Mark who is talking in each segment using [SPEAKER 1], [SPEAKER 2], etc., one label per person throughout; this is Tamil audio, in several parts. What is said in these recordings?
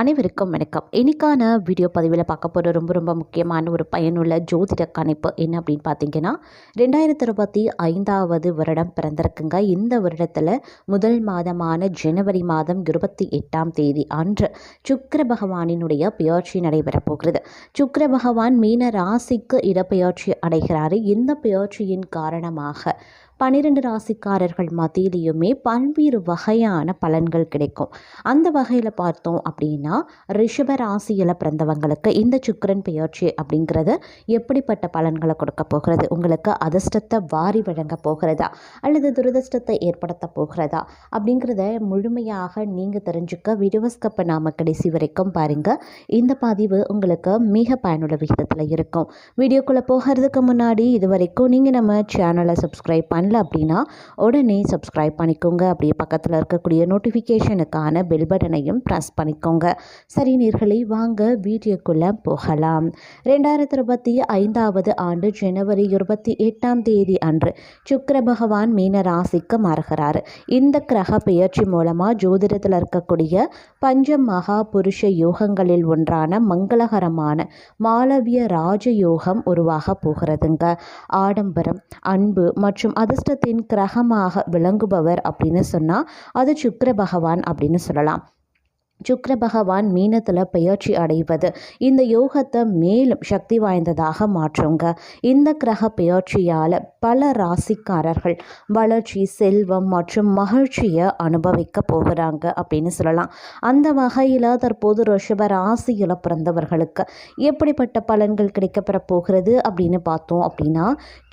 [SPEAKER 1] அனைவருக்கும் வணக்கம். இன்றைக்கான வீடியோ பதிவில் பார்க்க போகிற ரொம்ப ரொம்ப முக்கியமான ஒரு பயனுள்ள ஜோதிட கணிப்பு என்ன அப்படின்னு பார்த்தீங்கன்னா ரெண்டாயிரத்தி இருபத்தி ஐந்தாவது வருடம் பிறந்திருக்குங்க. இந்த வருடத்தில் முதல் மாதமான ஜனவரி மாதம் இருபத்தி எட்டாம் தேதி அன்று சுக்கர பகவானினுடைய பெயர்ச்சி நடைபெறப் போகிறது. சுக்கிர பகவான் மீன ராசிக்கு இடப்பெயர்ச்சி அடைகிறாரு. இந்த பெயர்ச்சியின் காரணமாக பன்னிரெண்டு ராசிக்காரர்கள் மத்தியிலையுமே பல்வேறு வகையான பலன்கள் கிடைக்கும். அந்த வகையில் பார்த்தோம் அப்படின்னா ரிஷப ராசியில் பிறந்தவங்களுக்கு இந்த சுக்கரன் பெயர்ச்சி அப்படிங்கிறது எப்படிப்பட்ட பலன்களை கொடுக்க போகிறது? உங்களுக்கு அதிர்ஷ்டத்தை வாரி வழங்க போகிறதா? அல்லது துரதிர்ஷ்டத்தை ஏற்படுத்த போகிறதா? அப்படிங்கிறத முழுமையாக நீங்கள் தெரிஞ்சுக்க வீடியோஸ்கப்பை நாம கடைசி வரைக்கும் பாருங்கள் இந்த பதிவு உங்களுக்கு மிக பயனுள்ள விகிதத்தில் இருக்கும். வீடியோக்குள்ளே போகிறதுக்கு முன்னாடி இது வரைக்கும் நீங்கள் நம்ம சேனலை சப்ஸ்கிரைப் பண்ணல அப்படின்னா உடனே சப்ஸ்கிரைப் பண்ணிக்கோங்க. அப்படியே பக்கத்தில் இருக்கக்கூடிய நோட்டிஃபிகேஷனுக்கான பெல் பட்டனையும் ப்ரெஸ் பண்ணிக்கோங்க. சரி நீர்களை வாங்க வீடியோக்குள்ளே போகலாம். ரெண்டாயிரத்தி இருபத்தி ஐந்தாவது ஆண்டு ஜனவரி இருபத்தி எட்டாம் தேதி அன்று சுக்கர பகவான் மீன ராசிக்கு மாறுகிறார். இந்த கிரக பெயர்ச்சி மூலமாக ஜோதிடத்தில் இருக்கக்கூடிய பஞ்ச மகா புருஷ யோகங்களில் ஒன்றான மங்களகரமான மாளவிய ராஜயோகம் உருவாக போகிறதுங்க. ஆடம்பரம் அன்பு மற்றும் அதிர்ஷ்டத்தின் கிரகமாக விளங்குபவர் அப்படின்னு சொன்னால் அது சுக்கர பகவான் அப்படின்னு சொல்லலாம். சுக்கர பகவான் மீனத்தில் பெயர்ச்சி அடைவது. இந்த யோகத்தை மேலும் சக்தி வாய்ந்ததாக மாற்றுங்க. இந்த கிரக பெயர்ச்சியால் பல ராசிக்காரர்கள் வளர்ச்சி செல்வம் மற்றும் மகிழ்ச்சியை அனுபவிக்க போகிறாங்க அப்படின்னு சொல்லலாம். அந்த வகையில் தற்போது ரிஷப ராசியில் பிறந்தவர்களுக்கு எப்படிப்பட்ட பலன்கள் கிடைக்கப்பெற போகிறது அப்படின்னு பார்த்தோம் அப்படின்னா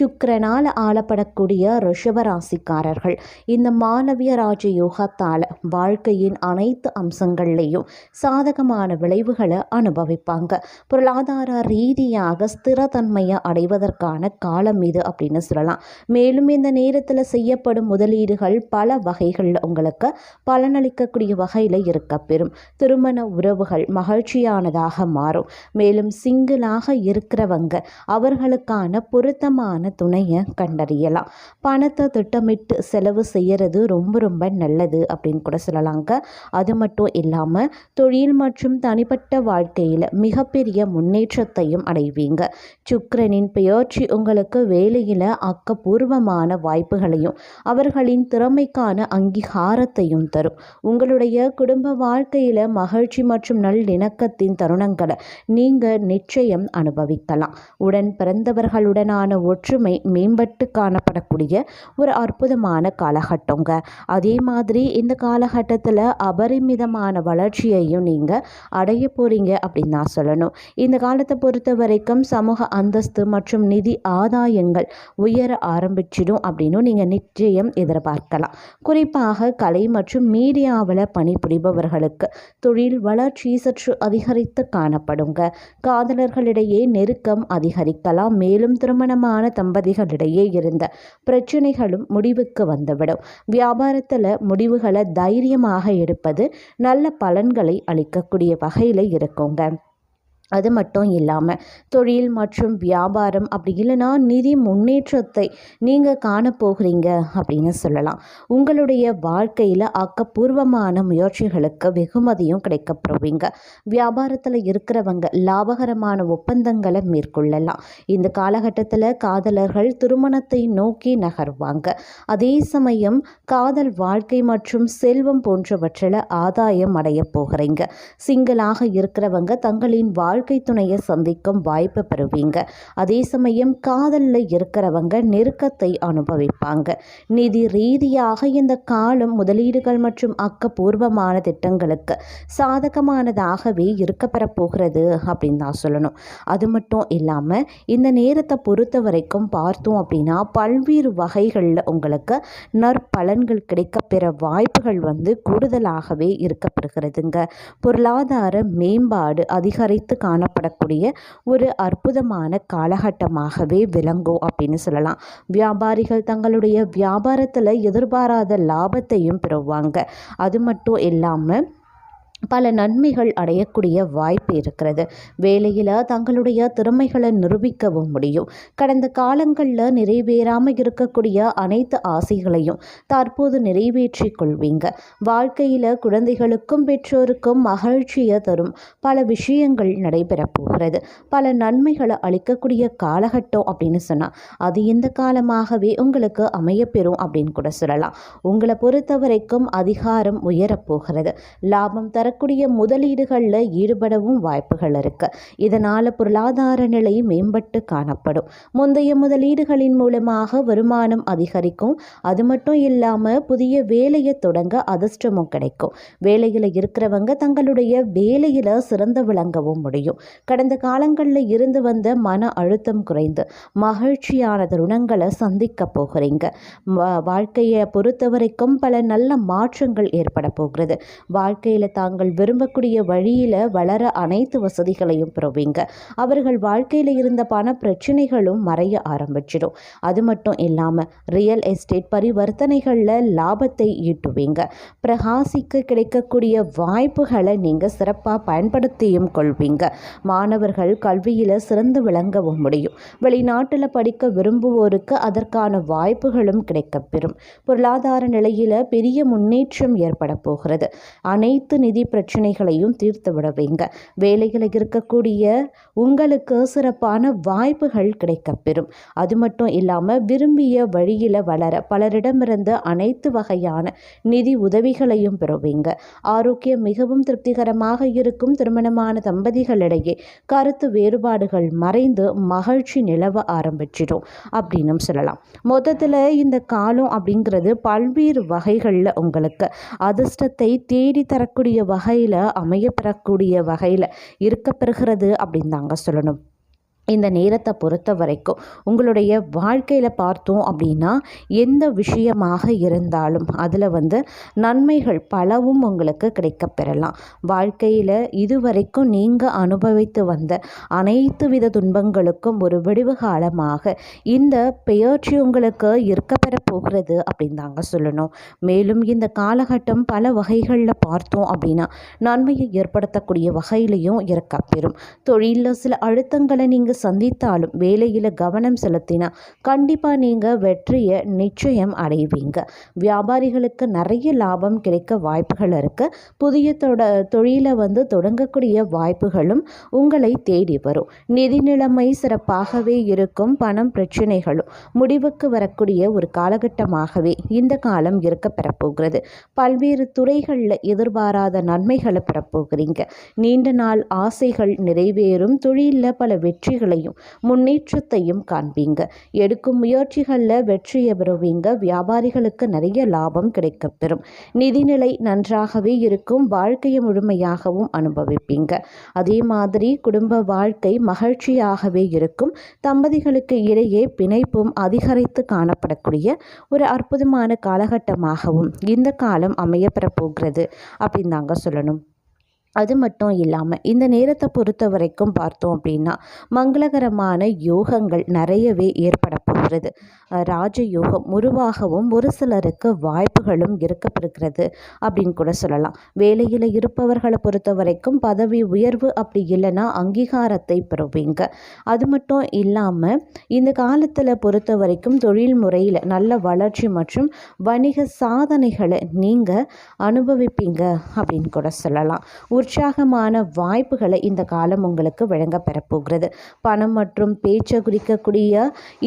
[SPEAKER 1] சுக்கரனால் ஆளப்படக்கூடிய ரிஷப ராசிக்காரர்கள் இந்த மாணவிய ராஜ யோகத்தால் வாழ்க்கையின் அனைத்து அம்சங்கள் வாழ்க்கையிலையும் சாதகமான விளைவுகளை அனுபவிப்பாங்க. பொருளாதார ரீதியாக ஸ்திரத்தன்மையை அடைவதற்கான காலம் இது அப்படின்னு சொல்லலாம். மேலும் இந்த நேரத்தில் செய்யப்படும் முதலீடுகள் பல வகைகளில் உங்களுக்கு பலனளிக்கக்கூடிய வகையில் இருக்க பெறும். திருமண உறவுகள் மகிழ்ச்சியானதாக மாறும். மேலும் சிங்கிளாக இருக்கிறவங்க அவர்களுக்கான பொருத்தமான துணையை கண்டறியலாம். பணத்தை திட்டமிட்டு செலவு செய்யறது ரொம்ப ரொம்ப நல்லது அப்படின்னு கூட சொல்லலாங்க. அது மட்டும் இல்லாமல் இல்லாமல் தொழில் மற்றும் தனிப்பட்ட வாழ்க்கையில் மிகப்பெரிய முன்னேற்றத்தையும் அடைவீங்க. சுக்கரனின் பெயர்ச்சி உங்களுக்கு வேலையில் ஆக்கப்பூர்வமான வாய்ப்புகளையும் அவர்களின் திறமைக்கான அங்கீகாரத்தையும் தரும். உங்களுடைய குடும்ப வாழ்க்கையில் மகிழ்ச்சி மற்றும் நல்லிணக்கத்தின் தருணங்களை நீங்கள் நிச்சயம் அனுபவிக்கலாம். உடன் பிறந்தவர்களுடனான ஒற்றுமை மேம்பட்டு காணப்படக்கூடிய ஒரு அற்புதமான காலகட்டங்க. அதே மாதிரி இந்த காலகட்டத்தில் அபரிமிதமான வளர்ச்சியையும் நீங்கள் அடைய போகிறீங்க அப்படின்னு நான் சொல்லணும். இந்த காலத்தை பொறுத்த வரைக்கும் சமூக அந்தஸ்து மற்றும் நிதி ஆதாயங்கள் உயர ஆரம்பிச்சிடும் அப்படின்னு நீங்கள் நிச்சயம் எதிர்பார்க்கலாம். குறிப்பாக கலை மற்றும் மீடியாவில் பணிபுரிபவர்களுக்கு தொழில் வளர்ச்சி சற்று அதிகரித்து காணப்படுங்க. காதலர்களிடையே நெருக்கம் அதிகரிக்கலாம். மேலும் திருமணமான தம்பதிகளிடையே இருந்த பிரச்சனைகளும் முடிவுக்கு வந்துவிடும். வியாபாரத்தில் முடிவுகளை தைரியமாக எடுப்பது நல்ல பலன்களை அளிக்கக்கூடிய வகையில் இருக்குங்க. அது மட்டும் இல்லாமல் தொழில் மற்றும் வியாபாரம் அப்படி இல்லைன்னா நிதி முன்னேற்றத்தை நீங்கள் காணப்போகிறீங்க அப்படின்னு சொல்லலாம். உங்களுடைய வாழ்க்கையில் ஆக்கப்பூர்வமான முயற்சிகளுக்கு வெகுமதியும் கிடைக்கப்போவீங்க வியாபாரத்தில் இருக்கிறவங்க லாபகரமான ஒப்பந்தங்களை மேற்கொள்ளலாம். இந்த காலகட்டத்தில் காதலர்கள் திருமணத்தை நோக்கி நகர்வாங்க. அதே சமயம் காதல் வாழ்க்கை மற்றும் செல்வம் போன்றவற்றில் ஆதாயம் அடைய போகிறீங்க. சிங்களாக இருக்கிறவங்க தங்களின் வாழ் வாழ்க்கை துணையை சந்திக்கும் வாய்ப்பு பெறுவீங்க. அதே சமயம் காதலில் இருக்கிறவங்க நெருக்கத்தை அனுபவிப்பாங்க. நிதி ரீதியாக இந்த காலம் முதலீடுகள் மற்றும் அக்கப்பூர்வமான திட்டங்களுக்கு சாதகமானதாகவே இருக்கப்பெற போகிறது அப்படின்னு தான் சொல்லணும். அது மட்டும் இல்லாமல் இந்த நேரத்தை பொறுத்த வரைக்கும் பார்த்தோம் அப்படின்னா பல்வேறு வகைகளில் உங்களுக்கு நற்பலன்கள் கிடைக்கப்பெற வாய்ப்புகள் வந்து கூடுதலாகவே இருக்கப்படுகிறதுங்க பொருளாதார மேம்பாடு அதிகரித்து காணப்படக்கூடிய ஒரு அற்புதமான காலகட்டமாகவே விளங்கும் அப்படின்னு சொல்லலாம். வியாபாரிகள் தங்களுடைய வியாபாரத்தில் எதிர்பாராத லாபத்தையும் பெறுவாங்க. அது மட்டும் இல்லாமல் பல நன்மைகள் அடையக்கூடிய வாய்ப்பு இருக்கிறது. வேலையில் தங்களுடைய திறமைகளை நிரூபிக்கவும் முடியும். கடந்த காலங்களில் நிறைவேறாமல் இருக்கக்கூடிய அனைத்து ஆசைகளையும் தற்போது நிறைவேற்றி கொள்வீங்க. வாழ்க்கையில் குழந்தைகளுக்கும் பெற்றோருக்கும் மகிழ்ச்சியை தரும் பல விஷயங்கள் நடைபெறப் போகிறது. பல நன்மைகளை அளிக்கக்கூடிய காலகட்டம் அப்படின்னு சொன்னால் அது இந்த காலமாகவே உங்களுக்கு அமையப்பெறும் அப்படின்னு கூட சொல்லலாம். உங்களை பொறுத்த வரைக்கும் அதிகாரம் உயரப்போகிறது லாபம் தர வரக்கூடிய முதலீடுகளில் ஈடுபடவும் வாய்ப்புகள் இருக்குது இதனால் பொருளாதார நிலை மேம்பட்டு காணப்படும். முந்தைய முதலீடுகளின் மூலமாக வருமானம் அதிகரிக்கும். அது மட்டும் இல்லாமல் புதிய வேலையை தொடங்க அதிர்ஷ்டமும் கிடைக்கும். வேலையில் இருக்கிறவங்க தங்களுடைய வேலையில் சிறந்து விளங்கவும் முடியும். கடந்த காலங்களில் இருந்து வந்த மன அழுத்தம் குறைந்து மகிழ்ச்சியான தருணங்களை சந்திக்க போகிறீங்க. வாழ்க்கையை பொறுத்த வரைக்கும் பல நல்ல மாற்றங்கள் ஏற்பட போகிறது. வாழ்க்கையில் தாங்க தாங்கள் விரும்பக்கூடிய வழியில் வளர அனைத்து வசதிகளையும் பெறுவீங்க. அவர்கள் வாழ்க்கையில் இருந்த பண பிரச்சனைகளும் மறைய ஆரம்பிச்சிடும். அது மட்டும் இல்லாமல் ரியல் எஸ்டேட் பரிவர்த்தனைகளில் லாபத்தை ஈட்டுவீங்க. பிரகாசிக்க கிடைக்கக்கூடிய வாய்ப்புகளை நீங்கள் சிறப்பாக பயன்படுத்தியும் கொள்வீங்க. மாணவர்கள் கல்வியில் சிறந்து விளங்கவும் முடியும். வெளிநாட்டில் படிக்க விரும்புவோருக்கு அதற்கான வாய்ப்புகளும் கிடைக்கப்பெறும். பொருளாதார நிலையில் பெரிய முன்னேற்றம் ஏற்பட போகிறது. அனைத்து நிதி பிரச்சனைகளையும் தீர்த்து விடுவீங்க வேலைகளில் இருக்கக்கூடிய உங்களுக்கு சிறப்பான வாய்ப்புகள் கிடைக்கப்பெறும் அது மட்டும் இல்லாமல் விரும்பிய வழியில் வளர பலரிடமிருந்து அனைத்து வகையான நிதி உதவிகளையும் பெறுவீங்க ஆரோக்கியம் மிகவும் திருப்திகரமாக இருக்கும் திருமணமான தம்பதிகளிடையே கருத்து வேறுபாடுகள் மறைந்து மகிழ்ச்சி நிலவ ஆரம்பிச்சிடும் அப்படின்னு சொல்லலாம். மொத்தத்தில் இந்த காலம் அப்படிங்கிறது பல்வேறு வகைகளில் உங்களுக்கு அதிர்ஷ்டத்தை தேடி தரக்கூடிய வகையில் அமையப்பெறக்கூடிய வகையில் இருக்கப்பெறுகிறது அப்படின்னு தாங்க சொல்லணும். இந்த நேரத்தை பொறுத்த வரைக்கும் உங்களுடைய வாழ்க்கையில் பார்த்தோம் அப்படின்னா எந்த விஷயமாக இருந்தாலும் அதில் வந்து நன்மைகள் பலவும் உங்களுக்கு கிடைக்கப்பெறலாம் வாழ்க்கையில் இதுவரைக்கும் நீங்கள் அனுபவித்து வந்த அனைத்து வித துன்பங்களுக்கும் ஒரு விடிவு காலமாக இந்த பெயர்ச்சி உங்களுக்கு இருக்கப்பெற போகிறது அப்படின்னு தாங்க சொல்லணும். மேலும் இந்த காலகட்டம் பல வகைகளில் பார்த்தோம் அப்படின்னா நன்மையை ஏற்படுத்தக்கூடிய வகையிலையும் இருக்கப்பெறும் தொழிலில் சில அழுத்தங்களை நீங்கள் சந்தித்தாலும் வேலையில் கவனம் செலுத்தினா கண்டிப்பாக நீங்கள் வெற்றியை நிச்சயம் அடைவீங்க. வியாபாரிகளுக்கு நிறைய லாபம் கிடைக்க வாய்ப்புகள் இருக்குது புதிய தொட தொழிலை வந்து தொடங்கக்கூடிய வாய்ப்புகளும் உங்களை தேடி வரும். நிதி நிலைமை சிறப்பாகவே இருக்கும். பணம் பிரச்சனைகளும் முடிவுக்கு வரக்கூடிய ஒரு காலகட்டமாகவே இந்த காலம் இருக்க பெறப்போகிறது. பல்வேறு துறைகளில் எதிர்பாராத நன்மைகளை பெறப்போகிறீங்க. நீண்ட நாள் ஆசைகள் நிறைவேறும். தொழிலில் பல வெற்றிகள் வெற்றிகளையும் முன்னேற்றத்தையும் காண்பீங்க. எடுக்கும் முயற்சிகளில் வெற்றியை பெறுவீங்க. வியாபாரிகளுக்கு நிறைய லாபம் கிடைக்கப்பெறும். நிதிநிலை நன்றாகவே இருக்கும். வாழ்க்கையை முழுமையாகவும் அனுபவிப்பீங்க. அதே மாதிரி குடும்ப வாழ்க்கை மகிழ்ச்சியாகவே இருக்கும். தம்பதிகளுக்கு இடையே பிணைப்பும் அதிகரித்து காணப்படக்கூடிய ஒரு அற்புதமான காலகட்டமாகவும் இந்த காலம் அமையப்பெற போகிறது அப்படின்னு தாங்க சொல்லணும். அது மட்டும் இல்லாமல் இந்த நேரத்தை பொறுத்த வரைக்கும் பார்த்தோம் அப்படின்னா மங்களகரமான யோகங்கள் நிறையவே ஏற்பட போகிறது. ராஜயோகம் உருவாகவும் ஒரு சிலருக்கு வாய்ப்புகளும் இருக்கப்படுகிறது அப்படின்னு கூட சொல்லலாம். வேலையில் இருப்பவர்களை பொறுத்த வரைக்கும் பதவி உயர்வு அப்படி இல்லைன்னா அங்கீகாரத்தை பெறுவீங்க. அது மட்டும் இல்லாமல் இந்த காலத்தில் பொறுத்த வரைக்கும் தொழில் முறையில் நல்ல வளர்ச்சி மற்றும் வணிக சாதனைகளை நீங்கள் அனுபவிப்பீங்க அப்படின்னு கூட சொல்லலாம். உற்சாகமான வாய்ப்புகளை இந்த காலம் உங்களுக்கு வழங்க பெறப்போகிறது. பணம் மற்றும் பேச்சை குறிக்கக்கூடிய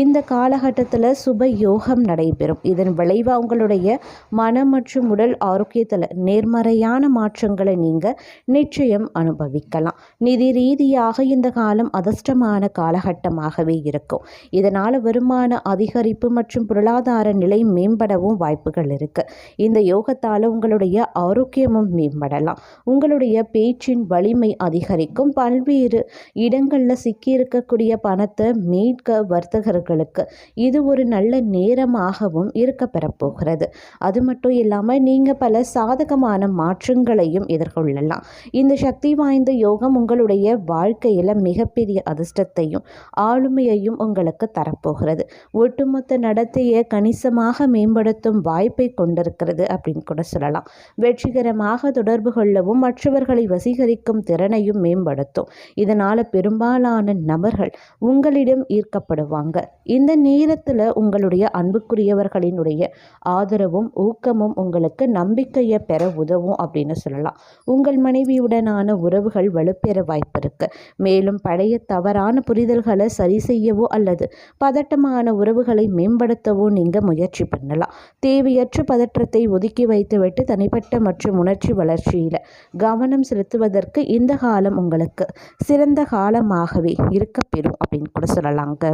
[SPEAKER 1] இந்த காலகட்டத்தில் சுப யோகம் நடைபெறும். இதன் விளைவாக உங்களுடைய மனம் மற்றும் உடல் ஆரோக்கியத்தில் நேர்மறையான மாற்றங்களை நீங்கள் நிச்சயம் அனுபவிக்கலாம். நிதி ரீதியாக இந்த காலம் அதிர்ஷ்டமான காலகட்டமாகவே இருக்கும். இதனால் வருமான அதிகரிப்பு மற்றும் பொருளாதார நிலை மேம்படவும் வாய்ப்புகள் இருக்குது இந்த யோகத்தால் உங்களுடைய ஆரோக்கியமும் மேம்படலாம். உங்களுடைய பேச்சின் வலிமை அதிகரிக்கும். பல்வேறு இடங்களில் சிக்கியிருக்கக்கூடிய பணத்தை மீட்க வர்த்தகர்களுக்கு இது ஒரு நல்ல நேரமாகவும் இருக்க பெறப்போகிறது. அது மட்டும் இல்லாமல் நீங்கள் பல சாதகமான மாற்றங்களையும் எதிர்கொள்ளலாம். இந்த சக்தி வாய்ந்த யோகம் உங்களுடைய வாழ்க்கையில் மிகப்பெரிய அதிர்ஷ்டத்தையும் ஆளுமையையும் உங்களுக்கு தரப்போகிறது. ஒட்டுமொத்த நடத்தையை கணிசமாக மேம்படுத்தும் வாய்ப்பை கொண்டிருக்கிறது அப்படின்னு கூட சொல்லலாம். வெற்றிகரமாக தொடர்பு கொள்ளவும் மற்றவர்கள் வசீகரிக்கும் திறனையும் மேம்படுத்தும். இதனால் பெரும்பாலான நபர்கள் உங்களிடம் ஈர்க்கப்படுவாங்க. இந்த நேரத்தில் உங்களுடைய அன்புக்குரியவர்களினுடைய ஆதரவும் ஊக்கமும் உங்களுக்கு நம்பிக்கையை பெற உதவும் அப்படின்னு சொல்லலாம். உங்கள் மனைவியுடனான உறவுகள் வலுப்பெற வாய்ப்பு இருக்கு. மேலும் பழைய தவறான புரிதல்களை சரி செய்யவோ அல்லது பதட்டமான உறவுகளை மேம்படுத்தவோ நீங்கள் முயற்சி பண்ணலாம். தேவையற்ற பதற்றத்தை ஒதுக்கி வைத்துவிட்டு தனிப்பட்ட மற்றும் உணர்ச்சி வளர்ச்சியில் கவனம் செலுத்துவதற்கு இந்த காலம் உங்களுக்கு சிறந்த காலமாகவே இருக்கப்பெறும் அப்படின்னு கூட சொல்லலாங்க.